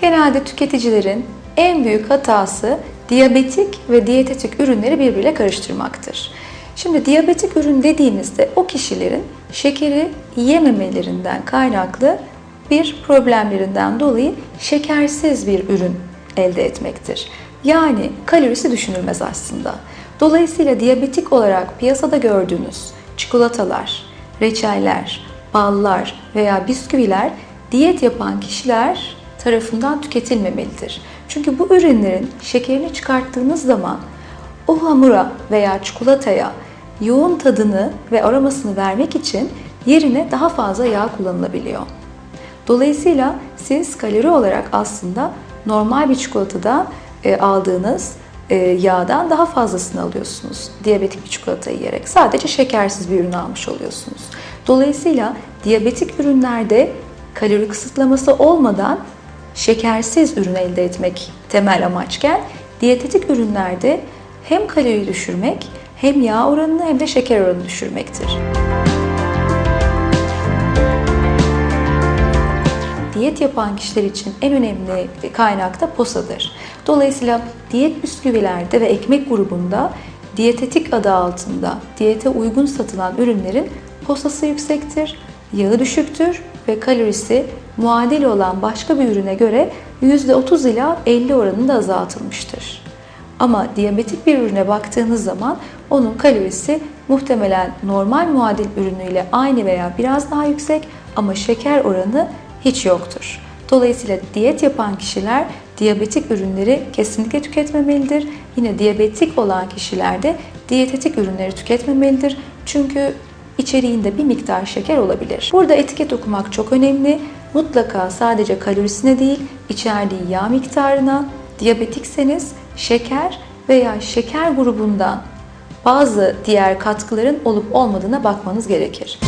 Genelde tüketicilerin en büyük hatası diyabetik ve diyetetik ürünleri birbiriyle karıştırmaktır. Şimdi diyabetik ürün dediğimizde o kişilerin şekeri yememelerinden kaynaklı bir problemlerinden dolayı şekersiz bir ürün elde etmektir. Yani kalorisi düşünülmez aslında. Dolayısıyla diyabetik olarak piyasada gördüğünüz çikolatalar, reçeller, ballar veya bisküviler diyet yapan kişiler tarafından tüketilmemelidir. Çünkü bu ürünlerin şekerini çıkarttığınız zaman o hamura veya çikolataya yoğun tadını ve aromasını vermek için yerine daha fazla yağ kullanılabiliyor. Dolayısıyla siz kalori olarak aslında normal bir çikolatada e, aldığınız e, yağdan daha fazlasını alıyorsunuz. Diyabetik bir çikolata yiyerek. Sadece şekersiz bir ürün almış oluyorsunuz. Dolayısıyla diyabetik ürünlerde kalori kısıtlaması olmadan şekersiz ürün elde etmek temel amaçken diyetetik ürünlerde hem kalori düşürmek hem yağ oranını hem de şeker oranını düşürmektir. diyet yapan kişiler için en önemli kaynak da posadır. Dolayısıyla diyet bisküvilerde ve ekmek grubunda diyetetik adı altında diyete uygun satılan ürünlerin posası yüksektir, yağı düşüktür ve kalorisi muadil olan başka bir ürüne göre %30 ila 50 oranında azaltılmıştır. Ama diyabetik bir ürüne baktığınız zaman onun kalorisi muhtemelen normal muadil ürünüyle aynı veya biraz daha yüksek ama şeker oranı hiç yoktur. Dolayısıyla diyet yapan kişiler diyabetik ürünleri kesinlikle tüketmemelidir. Yine diyabetik olan kişiler de diyetetik ürünleri tüketmemelidir. Çünkü içeriğinde bir miktar şeker olabilir. Burada etiket okumak çok önemli. Mutlaka sadece kalorisine değil, içerdiği yağ miktarına, diyabetikseniz şeker veya şeker grubundan bazı diğer katkıların olup olmadığına bakmanız gerekir.